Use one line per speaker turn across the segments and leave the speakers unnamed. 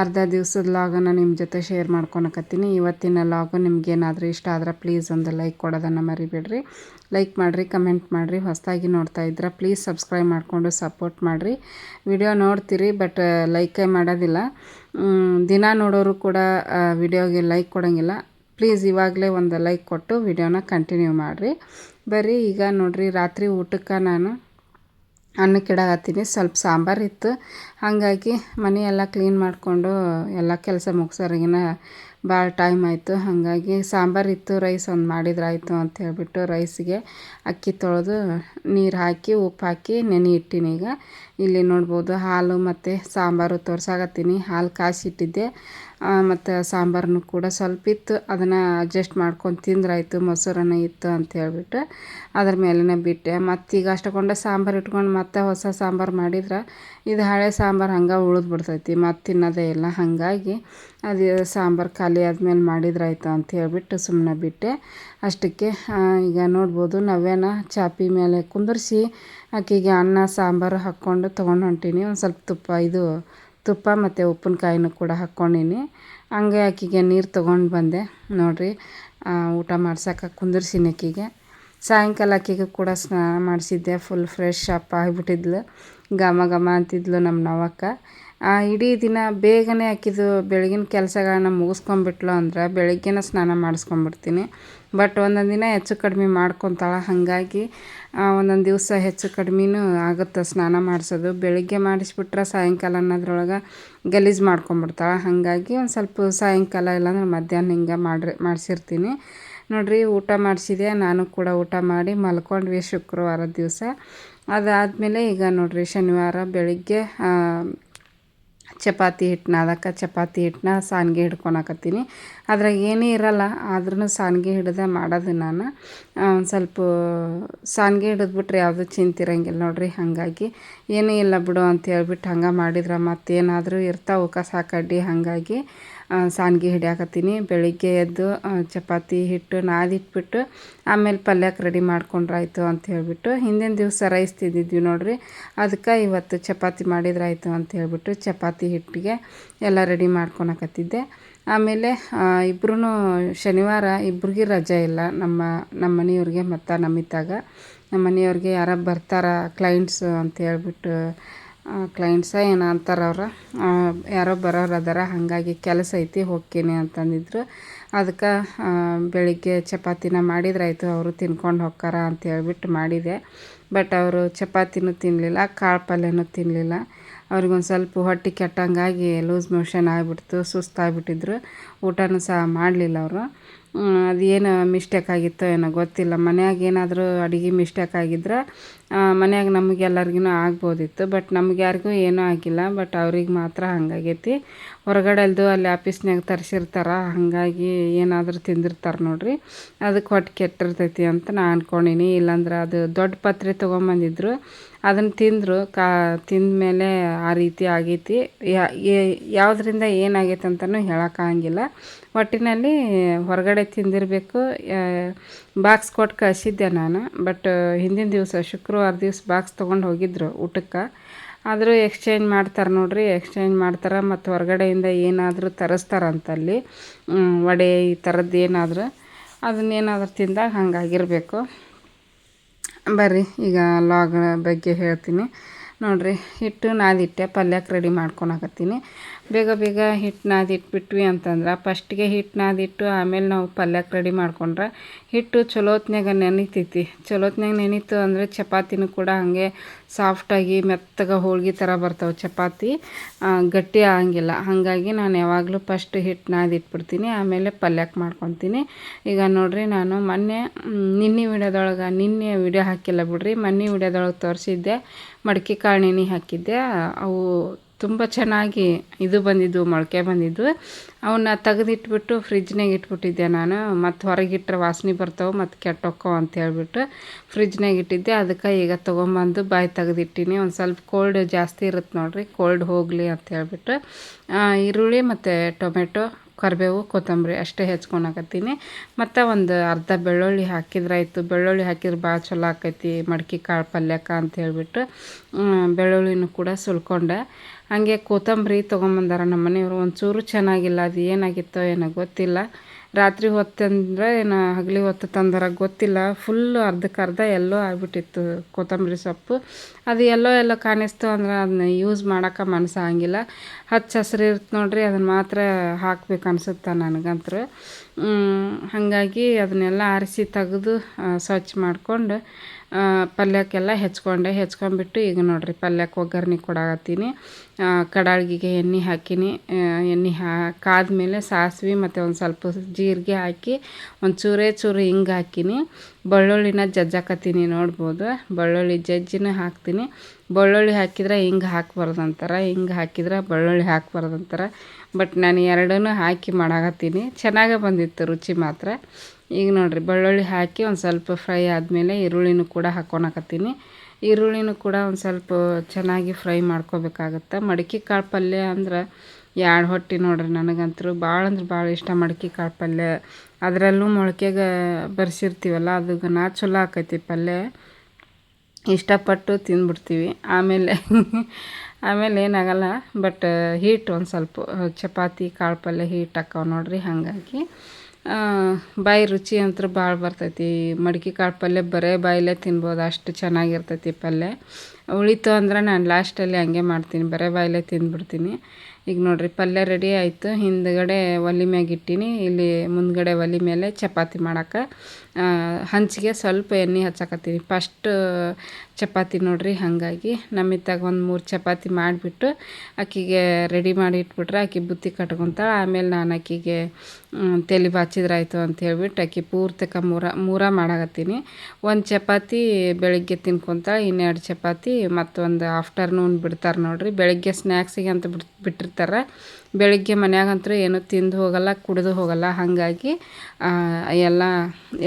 ಅರ್ಧ ದಿವಸದ ಲಾಗನ್ನು ನಿಮ್ಮ ಜೊತೆ ಶೇರ್ ಮಾಡ್ಕೊಳಕತ್ತೀನಿ. ಇವತ್ತಿನ ಲಾಗು ನಿಮ್ಗೇನಾದರೂ ಇಷ್ಟ ಆದ್ರೆ ಪ್ಲೀಸ್ ಒಂದು ಲೈಕ್ ಕೊಡೋದನ್ನು ಮರಿಬೇಡ್ರಿ. ಲೈಕ್ ಮಾಡಿರಿ ಕಮೆಂಟ್ ಮಾಡಿರಿ. ಹೊಸದಾಗಿ ನೋಡ್ತಾ ಇದ್ರೆ ಪ್ಲೀಸ್ ಸಬ್ಸ್ಕ್ರೈಬ್ ಮಾಡಿಕೊಂಡು ಸಪೋರ್ಟ್ ಮಾಡಿರಿ. ವಿಡಿಯೋ ನೋಡ್ತೀರಿ ಬಟ್ ಲೈಕೇ ಮಾಡೋದಿಲ್ಲ. ದಿನ ನೋಡೋರು ಕೂಡ ವಿಡಿಯೋಗೆ ಲೈಕ್ ಕೊಡೋಂಗಿಲ್ಲ. ಪ್ಲೀಸ್ ಇವಾಗಲೇ ಒಂದು ಲೈಕ್ ಕೊಟ್ಟು ವಿಡಿಯೋನ ಕಂಟಿನ್ಯೂ ಮಾಡಿರಿ. ಬರ್ರಿ, ಈಗ ನೋಡಿರಿ, ರಾತ್ರಿ ಊಟಕ್ಕೆ ನಾನು ಅನ್ನಕ್ಕೆ ಸ್ವಲ್ಪ ಸಾಂಬಾರು ಇತ್ತು. ಹಾಗಾಗಿ ಮನೆ ಎಲ್ಲ ಕ್ಲೀನ್ ಮಾಡಿಕೊಂಡು ಎಲ್ಲ ಕೆಲಸ ಮುಗಿಸೋರಿಗಿನ ಭಾಳ ಟೈಮ್ ಆಯಿತು. ಹಾಗಾಗಿ ಸಾಂಬಾರು ಇತ್ತು, ರೈಸ್ ಒಂದು ಮಾಡಿದ್ರಾಯಿತು ಅಂತ ಹೇಳಿಬಿಟ್ಟು ರೈಸಿಗೆ ಅಕ್ಕಿ ತೊಳೆದು ನೀರು ಹಾಕಿ, ಉಪ್ಪು ಹಾಕಿ, ನೆನೆ ಇಟ್ಟಿನಿ ಈಗ. ಇಲ್ಲಿ ನೋಡ್ಬೋದು ಹಾಲು ಮತ್ತು ಸಾಂಬಾರು ತೋರ್ಸಾಕತ್ತೀನಿ. ಹಾಲು ಕಾಯಿಸಿಟ್ಟಿದ್ದೆ. ಮತ್ತು ಸಾಂಬಾರನ್ನು ಕೂಡ ಸ್ವಲ್ಪ ಇತ್ತು ಅದನ್ನು ಅಡ್ಜಸ್ಟ್ ಮಾಡ್ಕೊಂಡು ತಿಂದ್ರಾಯ್ತು, ಮೊಸರನ್ನ ಇತ್ತು ಅಂತ ಹೇಳ್ಬಿಟ್ಟು ಅದ್ರ ಮೇಲೇ ಬಿಟ್ಟೆ. ಮತ್ತೀಗ ಅಷ್ಟಕೊಂಡೆ ಸಾಂಬಾರು ಇಟ್ಕೊಂಡು ಮತ್ತೆ ಹೊಸ ಸಾಂಬಾರು ಮಾಡಿದ್ರೆ ಇದು ಹಳೆ ಸಾಂಬಾರು ಹಂಗೆ ಉಳಿದು ಬಿಡ್ತೈತಿ. ಮತ್ತು ತಿನ್ನೋದೇ ಇಲ್ಲ. ಹಾಗಾಗಿ ಅದು ಸಾಂಬಾರು ಖಾಲಿ ಆದಮೇಲೆ ಮಾಡಿದ್ರಾಯ್ತು ಅಂತ ಹೇಳ್ಬಿಟ್ಟು ಸುಮ್ಮನೆ ಬಿಟ್ಟೆ. ಅಷ್ಟಕ್ಕೆ ಈಗ ನೋಡ್ಬೋದು ನವ್ಯನ ಚಾಪಿ ಮೇಲೆ ಕುಂದರ್ಸಿ, ಆಕೆಗೆ ಅನ್ನ, ಸಾಂಬಾರು ಹಾಕ್ಕೊಂಡು ತೊಗೊಂಡು ಹೊಂಟೀನಿ. ಒಂದು ಸ್ವಲ್ಪ ತುಪ್ಪ, ಇದು ತುಪ್ಪ ಮತ್ತು ಉಪ್ಪಿನಕಾಯಿನ ಕೂಡ ಹಾಕ್ಕೊಂಡೀನಿ. ಹಂಗೆ ಆಕೆಗೆ ನೀರು ತೊಗೊಂಡು ಬಂದೆ. ನೋಡಿರಿ ಊಟ ಮಾಡ್ಸಕ್ಕೆ ಕುಂದಿರ್ಸೀನಿ ಆಕಿಗೆ. ಸಾಯಂಕಾಲ ಆಕಿಗೆ ಕೂಡ ಸ್ನಾನ ಮಾಡಿಸಿದ್ದೆ ಫುಲ್ ಫ್ರೆಶ್ ಅಪ್ ಆಗಿಬಿಟ್ಟಿದ್ಲು. ಘಮ ಘಮ ಅಂತಿದ್ಲು ನಮ್ಮ ನವಕ್ಕ. ಇಡೀ ದಿನ ಬೇಗನೆ ಆಕಿದು ಬೆಳಗಿನ ಕೆಲಸಗಳನ್ನ ಮುಗಿಸ್ಕೊಂಬಿಟ್ಲು ಅಂದ್ರೆ ಬೆಳಗ್ಗೆನೇ ಸ್ನಾನ ಮಾಡಿಸ್ಕೊಂಬಿಡ್ತೀನಿ ಬಟ್ ಒಂದೊಂದು ದಿನ ಹೆಚ್ಚು ಕಡಿಮೆ ಮಾಡ್ಕೊತಾಳೆ. ಹಾಗಾಗಿ ಒಂದೊಂದು ದಿವಸ ಹೆಚ್ಚು ಕಡಿಮೆನೂ ಆಗುತ್ತೆ ಸ್ನಾನ ಮಾಡಿಸೋದು. ಬೆಳಗ್ಗೆ ಮಾಡಿಸ್ಬಿಟ್ರೆ ಸಾಯಂಕಾಲ ಅನ್ನೋದ್ರೊಳಗೆ ಗಲೀಜು ಮಾಡ್ಕೊಂಬಿಡ್ತಾಳೆ. ಹಾಗಾಗಿ ಒಂದು ಸ್ವಲ್ಪ ಸಾಯಂಕಾಲ ಇಲ್ಲಾಂದ್ರೆ ಮಧ್ಯಾಹ್ನ ಹಿಂಗೆ ಮಾಡ್ರಿ, ಮಾಡಿಸಿರ್ತೀನಿ. ನೋಡಿರಿ, ಊಟ ಮಾಡಿಸಿದೆ ನಾನು ಕೂಡ ಊಟ ಮಾಡಿ ಮಲ್ಕೊಂಡ್ವಿ ಶುಕ್ರವಾರದ ದಿವಸ. ಅದಾದಮೇಲೆ ಈಗ ನೋಡಿರಿ ಶನಿವಾರ ಬೆಳಿಗ್ಗೆ ಚಪಾತಿ ಹಿಟ್ಟನ್ನ ಅದಕ್ಕೆ ಚಪಾತಿ ಹಿಟ್ಟನ್ನ ಸಾನ್ಗೆ ಹಿಡ್ಕೊಳಕತ್ತೀನಿ ಅದ್ರಾಗ ಏನೇ ಇರಲ್ಲ ಆದ್ರೂ ಸಾನ್ಗೆ ಹಿಡ್ದೆ ಮಾಡೋದು ನಾನು. ಒಂದು ಸ್ವಲ್ಪ ಸಾನ್ಗೆ ಹಿಡಿದ್ಬಿಟ್ರೆ ಯಾವುದೂ ಚಿಂತಿರಂಗಿಲ್ಲ ನೋಡಿರಿ, ಹಾಗಾಗಿ. ಏನೇ ಇಲ್ಲ ಬಿಡು ಅಂತ ಹೇಳ್ಬಿಟ್ಟು ಹಂಗೆ ಮಾಡಿದ್ರೆ ಮತ್ತೇನಾದರೂ ಇರ್ತಾವೆ ಕಸ ಕಡ್ಡಿ, ಹಾಗಾಗಿ. ಸಾನ್ಗೆ ಹಿಡಿಯಾಕತ್ತೀನಿ. ಬೆಳಿಗ್ಗೆ ಎದ್ದು ಚಪಾತಿ ಹಿಟ್ಟು ನಾದಿಟ್ಬಿಟ್ಟು ಆಮೇಲೆ ಪಲ್ಯಕ್ಕೆ ರೆಡಿ ಮಾಡ್ಕೊಂಡ್ರಾಯ್ತು ಅಂತ ಹೇಳಿಬಿಟ್ಟು, ಹಿಂದಿನ ದಿವಸ ರೈಸ್ ತಿಂದಿದ್ವಿ ನೋಡಿರಿ. ಅದಕ್ಕೆ ಇವತ್ತು ಚಪಾತಿ ಮಾಡಿದ್ರಾಯ್ತು ಅಂತ ಹೇಳಿಬಿಟ್ಟು ಚಪಾತಿ ಹಿಟ್ಟಿಗೆ ಎಲ್ಲ ರೆಡಿ ಮಾಡ್ಕೊಳಕತ್ತಿದ್ದೆ ಆಮೇಲೆ ಇಬ್ಬರೂ ಶನಿವಾರ ಇಬ್ರಿಗೆ ರಜೆ ಇಲ್ಲ ನಮ್ಮ ನಮ್ಮ ಮನೆಯವ್ರಿಗೆ ಮತ್ತು ನಮ್ಮಿತ್ತಾಗ ನಮ್ಮ ಮನೆಯವ್ರಿಗೆ ಯಾರು ಬರ್ತಾರ ಕ್ಲೈಂಟ್ಸು ಅಂತ ಹೇಳ್ಬಿಟ್ಟು ಕ್ಲೈಂಟ್ಸ ಏನೋ ಅಂತಾರೆ ಅವ್ರು? ಯಾರೋ ಬರೋರು ಅದಾರ, ಹಾಗಾಗಿ ಕೆಲಸ ಐತಿ, ಹೋಗ್ತೀನಿ ಅಂತಂದಿದ್ರು. ಅದಕ್ಕೆ ಬೆಳಿಗ್ಗೆ ಚಪಾತಿನ ಮಾಡಿದ್ರಾಯ್ತು, ಅವರು ತಿನ್ಕೊಂಡು ಹೋಗ್ತಾರ ಅಂತ ಹೇಳ್ಬಿಟ್ಟು ಮಾಡಿದೆ. ಬಟ್ ಅವರು ಚಪಾತಿನೂ ತಿನ್ನಲಿಲ್ಲ ಕಾಳು ಪಲ್ಯನೂ ತಿನ್ನಲಿಲ್ಲ ಅವ್ರಿಗೊಂದು ಸ್ವಲ್ಪ ಹೊಟ್ಟೆ ಕೆಟ್ಟಂಗಾಗಿ ಲೂಸ್ ಮೋಷನ್ ಆಗಿಬಿಡ್ತು, ಸುಸ್ತಾಗಿಬಿಟ್ಟಿದ್ರು. ಊಟನೂ ಸಹ ಮಾಡಲಿಲ್ಲ ಅವರು. ಅದೇನು ಮಿಸ್ಟೇಕ್ ಆಗಿತ್ತೋ ಏನೋ ಗೊತ್ತಿಲ್ಲ. ಮನ್ಯಾಗ ಏನಾದರೂ ಅಡುಗೆ ಮಿಸ್ಟೇಕ್ ಆಗಿದ್ರೆ ಮನ್ಯಾಗ ನಮಗೆಲ್ಲರಿಗೂ ಆಗ್ಬೋದಿತ್ತು. ಬಟ್ ನಮ್ಗೆ ಯಾರಿಗೂ ಏನೂ ಆಗಿಲ್ಲ. ಬಟ್ ಅವ್ರಿಗೆ ಮಾತ್ರ ಹಂಗಾಗೈತಿ. ಹೊರಗಡೆಲ್ದು ಅಲ್ಲಿ ಆಫೀಸ್ನಾಗ ತರಿಸಿರ್ತಾರೆ, ಹಾಗಾಗಿ ಏನಾದರೂ ತಿಂದಿರ್ತಾರೆ ನೋಡಿರಿ. ಅದಕ್ಕೆ ಹೊಟ್ಟೆ ಕೆಟ್ಟಿರ್ತೈತಿ ಅಂತ ನಾನು ಅಂದ್ಕೊಂಡೀನಿ ಇಲ್ಲಾಂದ್ರೆ ಅದು ದೊಡ್ಡ ಪತ್ರೆ ತೊಗೊಂಬಂದಿದ್ರು. ಅದನ್ನು ತಿಂದರು. ಕಾ ತಿಂದ ಮೇಲೆ ಆ ರೀತಿ ಆಗೈತಿ. ಯಾವುದರಿಂದ ಏನಾಗೈತೆ ಅಂತಲೂ ಹೇಳೋಕ್ಕಾಗಂಗಿಲ್ಲ ಒಟ್ಟಿನಲ್ಲಿ ಹೊರಗಡೆ ತಿಂದಿರಬೇಕು. ಬಾಕ್ಸ್ ಕೊಟ್ಟು ಕಳಿಸಿದ್ದೆ ನಾನು. ಬಟ್, ಹಿಂದಿನ ದಿವಸ, ಶುಕ್ರವಾರ ದಿವಸ ಬಾಕ್ಸ್ ತೊಗೊಂಡು ಹೋಗಿದ್ರು ಊಟಕ್ಕೆ. ಆದರೂ ಎಕ್ಸ್ಚೇಂಜ್ ಮಾಡ್ತಾರೆ ನೋಡಿರಿ ಎಕ್ಸ್ಚೇಂಜ್ ಮಾಡ್ತಾರೆ ಮತ್ತು ಹೊರಗಡೆಯಿಂದ ಏನಾದರೂ ತರಿಸ್ತಾರಂತಲ್ಲಿ ವಡೆ ಈ ಥರದ್ದು ಏನಾದರೂ ಅದನ್ನೇನಾದ್ರೂ ತಿಂದಾಗ ಹಂಗಾಗಿರಬೇಕು. ಬರ್ರಿ, ಈಗ ಲಾಗ್ ಬಗ್ಗೆ ಹೇಳ್ತೀನಿ. ನೋಡಿರಿ, ಹಿಟ್ಟು ನಾದಿಟ್ಟೆ ಪಲ್ಯಕ್ಕೆ ರೆಡಿ ಮಾಡ್ಕೊಳಕತ್ತೀನಿ ಬೇಗ ಬೇಗ ಹಿಟ್ಟು ನಾದಿಟ್ಬಿಟ್ವಿ ಅಂತಂದ್ರೆ, ಫಸ್ಟಿಗೆ ಹಿಟ್ಟು ನಾದಿಟ್ಟು ಆಮೇಲೆ ನಾವು ಪಲ್ಯಕ್ಕೆ ರೆಡಿ ಮಾಡ್ಕೊಂಡ್ರೆ, ಹಿಟ್ಟು ಚಲೋತ್ನಾಗ ನೆನಿತೈತಿ. ಚಲೋತ್ನಾಗ ನೆನೀತು ಅಂದರೆ ಚಪಾತಿನೂ ಕೂಡ ಹಾಗೆ ಸಾಫ್ಟಾಗಿ ಮೆತ್ತಗೆ ಹೋಳ್ಗೆ ಥರ ಬರ್ತಾವೆ ಚಪಾತಿ ಗಟ್ಟಿ ಆಗಂಗಿಲ್ಲ. ಹಾಗಾಗಿ ನಾನು ಯಾವಾಗಲೂ ಫಸ್ಟ್ ಹಿಟ್ಟು ನಾದಿಟ್ಬಿಡ್ತೀನಿ ಆಮೇಲೆ ಪಲ್ಯಕ್ಕೆ ಮಾಡ್ಕೊತೀನಿ. ಈಗ ನೋಡಿರಿ ನಾನು ಮೊನ್ನೆ ನಿನ್ನೆ ವಿಡಿಯೋದೊಳಗೆ, ನಿನ್ನೆ ವಿಡಿಯೋ ಹಾಕಿಲ್ಲ ಬಿಡ್ರಿ, ಮೊನ್ನೆ ವಿಡಿಯೋದೊಳಗೆ ತೋರಿಸಿದ್ದೆ, ಮಡಿಕೆ ಕಾಳು ನೆನೆ ಹಾಕಿದ್ದೆ, ಅವು ತುಂಬ ಚೆನ್ನಾಗಿ ಇದು ಬಂದಿದ್ದು, ಮೊಳಕೆ ಬಂದಿದ್ದು. ಅವನ್ನ ತೆಗೆದಿಟ್ಬಿಟ್ಟು ಫ್ರಿಜ್ನಾಗ ಇಟ್ಬಿಟ್ಟಿದ್ದೆ ನಾನು. ಮತ್ತು ಹೊರಗಿಟ್ರೆ ವಾಸನೆ ಬರ್ತಾವೆ, ಮತ್ತು ಕೆಟ್ಟೋಕ್ಕೋ ಅಂತ ಹೇಳ್ಬಿಟ್ಟು ಫ್ರಿಜ್ನಾಗ ಇಟ್ಟಿದ್ದೆ. ಅದಕ್ಕೆ ಈಗ ತೊಗೊಂಬಂದು ಬಾಯಿ ತೆಗೆದಿಟ್ಟಿನಿ. ಒಂದು ಸ್ವಲ್ಪ ಕೋಲ್ಡ್ ಜಾಸ್ತಿ ಇರುತ್ತೆ ನೋಡಿರಿ ಕೋಲ್ಡ್ ಹೋಗಲಿ ಅಂತ ಹೇಳ್ಬಿಟ್ಟು. ಈರುಳ್ಳಿ ಮತ್ತು ಟೊಮೆಟೊ, ಕರಿಬೇವು, ಕೊತ್ತಂಬರಿ ಅಷ್ಟೇ ಹೆಚ್ಕೊಳಕತ್ತೀನಿ ಮತ್ತು ಒಂದು ಅರ್ಧ ಬೆಳ್ಳುಳ್ಳಿ ಹಾಕಿದ್ರಾಯ್ತು ಬೆಳ್ಳುಳ್ಳಿ ಹಾಕಿದ್ರೆ ಭಾಳ ಚಲೋ ಆಕೈತಿ, ಮಡ್ಕೆ ಕಾಳು ಪಲ್ಯಕ್ಕೆ ಅಂತ ಹೇಳ್ಬಿಟ್ಟು. ಬೆಳ್ಳುಳ್ಳಿನೂ ಕೂಡ ಸುಲ್ಕೊಂಡೆ. ಹಾಗೆ ಕೊತ್ತಂಬರಿ ತೊಗೊಂಬಂದಾರ ನಮ್ಮ ಮನೆಯವರು ಒಂಚೂರು ಚೆನ್ನಾಗಿಲ್ಲ, ಅದು ಏನಾಗಿತ್ತೋ ಏನೋ ಗೊತ್ತಿಲ್ಲ. ರಾತ್ರಿ ಹೊತ್ತಂದ್ರೆ ಏನು ಹಗಲಿ ಹೊತ್ತು ತಂದಾರ, ಗೊತ್ತಿಲ್ಲ. ಫುಲ್ಲು ಅರ್ಧಕ್ಕೆ ಅರ್ಧ ಎಲ್ಲೋ ಆಗಿಬಿಟ್ಟಿತ್ತು ಕೊತ್ತಂಬರಿ ಸೊಪ್ಪು. ಅದು ಎಲ್ಲೋ ಎಲ್ಲೋ ಕಾಣಿಸ್ತು ಅಂದ್ರೆ ಅದನ್ನ ಯೂಸ್ ಮಾಡೋಕೆ ಮನಸ್ಸು ಆಗಂಗಿಲ್ಲ. ಹಚ್ಚ ಹಸಿರು ಇರುತ್ತೆ ನೋಡ್ರಿ, ಅದನ್ನು ಮಾತ್ರ ಹಾಕ್ಬೇಕು ಅನಿಸುತ್ತೆ ನನಗಂತೂ ಹಾಗಾಗಿ ಅದನ್ನೆಲ್ಲ ಆರಿಸಿ ತೆಗೆದು ಸ್ವಚ್ಛ ಮಾಡಿಕೊಂಡು ಪಲ್ಯಕ್ಕೆಲ್ಲ ಹೆಚ್ಕೊಂಡೆ. ಹೆಚ್ಕೊಂಡ್ಬಿಟ್ಟು ಈಗ ನೋಡಿರಿ ಪಲ್ಯಕ್ಕೆ ಒಗ್ಗರಣೆ ಕೊಡಾಕತ್ತೀನಿ. ಕಡಾಳಿಗೆ ಎಣ್ಣೆ ಹಾಕೀನಿ. ಎಣ್ಣೆ ಹಾ, ಕಾದ್ಮೇಲೆ ಸಾಸಿವೆ ಮತ್ತು ಒಂದು ಸ್ವಲ್ಪ ಜೀರಿಗೆ ಹಾಕಿ ಒಂದು ಚೂರೇ ಚೂರು ಹಿಂಗೆ ಹಾಕೀನಿ. ಬೆಳ್ಳುಳ್ಳಿನ ಜಜ್ಜಾಕತ್ತೀನಿ ನೋಡ್ಬೋದು. ಬೆಳ್ಳುಳ್ಳಿ ಜಜ್ಜಿನ ಹಾಕ್ತೀನಿ. ಬೆಳ್ಳುಳ್ಳಿ ಹಾಕಿದ್ರೆ ಹಿಂಗೆ ಹಾಕ್ಬಾರ್ದು ಅಂತಾರೆ ಹಿಂಗೆ ಹಾಕಿದ್ರೆ ಬೆಳ್ಳುಳ್ಳಿ ಹಾಕ್ಬಾರ್ದು ಅಂತಾರೆ ಬಟ್ ನಾನು ಎರಡನ್ನೂ ಹಾಕಿ ಮಾಡಾಕತ್ತೀನಿ. ಚೆನ್ನಾಗೇ ಬಂದಿತ್ತು ರುಚಿ ಮಾತ್ರ. ಈಗ ನೋಡಿರಿ ಬೆಳ್ಳುಳ್ಳಿ ಹಾಕಿ ಒಂದು ಸ್ವಲ್ಪ ಫ್ರೈ ಆದಮೇಲೆ ಈರುಳ್ಳಿನೂ ಕೂಡ ಹಾಕ್ಕೊಳಕತ್ತೀನಿ ಈರುಳ್ಳಿನೂ ಕೂಡ ಒಂದು ಸ್ವಲ್ಪ ಚೆನ್ನಾಗಿ ಫ್ರೈ ಮಾಡ್ಕೋಬೇಕಾಗತ್ತೆ. ಮಡಿಕೆ ಕಾಳು ಪಲ್ಯ ಅಂದ್ರೆ ಎರಡು ಹೊಟ್ಟೆ ನೋಡಿರಿ ನನಗಂತೂ ಭಾಳ ಅಂದ್ರೆ ಭಾಳ ಇಷ್ಟ ಮಡಿಕೆ ಕಾಳು ಪಲ್ಯ. ಅದರಲ್ಲೂ ಮೊಳಕೆಗೆ ಬರ್ಸಿರ್ತೀವಲ್ಲ ಅದು ನಾ ಚಲೋ ಆಕೈತಿ ಪಲ್ಯ. ಇಷ್ಟಪಟ್ಟು ತಿಂದ್ಬಿಡ್ತೀವಿ. ಆಮೇಲೆ ಆಮೇಲೆ ಏನಾಗಲ್ಲ ಬಟ್ ಹೀಟ್ ಒಂದು ಸ್ವಲ್ಪ, ಚಪಾತಿ, ಕಾಳು ಪಲ್ಯ ಹೀಟ್ ಹಾಕವ್ ನೋಡಿರಿ ಹಾಗಾಗಿ. ಬಾಯಿ ರುಚಿ ಅಂತೂ ಭಾಳ ಬರ್ತೈತಿ. ಮಡ್ಕೆ ಕಾಳು ಪಲ್ಯ ಬರೇ ಬಾಯಲ್ಲೇ ತಿನ್ಬೋದು, ಅಷ್ಟು ಚೆನ್ನಾಗಿರ್ತೈತಿ ಪಲ್ಯ. ಉಳಿತು ಅಂದ್ರೆ ನಾನು ಲಾಸ್ಟಲ್ಲಿ ಹಂಗೆ ಮಾಡ್ತೀನಿ, ಬರೇ ಬಾಯಲ್ಲೇ ತಿಂದ್ಬಿಡ್ತೀನಿ. ಈಗ ನೋಡಿರಿ, ಪಲ್ಯ ರೆಡಿ ಆಯಿತು. ಹಿಂದ್ಗಡೆ ಒಲೆ ಮ್ಯಾಗ ಇಟ್ಟೀನಿ, ಇಲ್ಲಿ ಮುಂದ್ಗಡೆ ಒಲೆ ಮೇಲೆ ಚಪಾತಿ ಮಾಡೋಕೆ. ಹಂಚಿಗೆ ಸ್ವಲ್ಪ ಎಣ್ಣೆ ಹಚ್ಚಕತ್ತೀನಿ. ಫಸ್ಟ್, ಚಪಾತಿ ನೋಡಿರಿ, ಹಾಗಾಗಿ ನಮ್ಮಿತ್ತಾಗ ಒಂದು ಮೂರು ಚಪಾತಿ ಮಾಡಿಬಿಟ್ಟು ಆಕಿಗೆ ರೆಡಿ ಮಾಡಿ ಇಟ್ಬಿಟ್ರೆ ಆಕೆ ಬುತ್ತಿ ಕಟ್ಕೊತಾಳೆ. ಆಮೇಲೆ ನಾನು ಆಕಿಗೆ ತಲೆ ಬಾಚಿದ್ರಾಯ್ತು ಅಂತ ಹೇಳ್ಬಿಟ್ಟು ಆಕೆ ಪೂರ್ತಕ ಮೂರ ಮೂರ ಮಾಡಾಕತ್ತೀನಿ. ಒಂದು ಚಪಾತಿ ಬೆಳಗ್ಗೆ ತಿನ್ಕೊತಾಳೆ, ಇನ್ನೆರಡು ಚಪಾತಿ ಮತ್ತೊಂದು ಆಫ್ಟರ್ನೂನ್ ಬಿಡ್ತಾರೆ ನೋಡಿರಿ. ಬೆಳಗ್ಗೆ ಸ್ನ್ಯಾಕ್ಸಿಗೆ ಅಂತ ಬಿಟ್, ಬಿಟ್ಟಿರ್ತಾರೆ. ಬೆಳಿಗ್ಗೆ ಮನ್ಯಾಗಂತೂ ಏನು ತಿಂದು ಹೋಗಲ್ಲ, ಕುಡಿದು ಹೋಗಲ್ಲ. ಹಾಗಾಗಿ ಎಲ್ಲ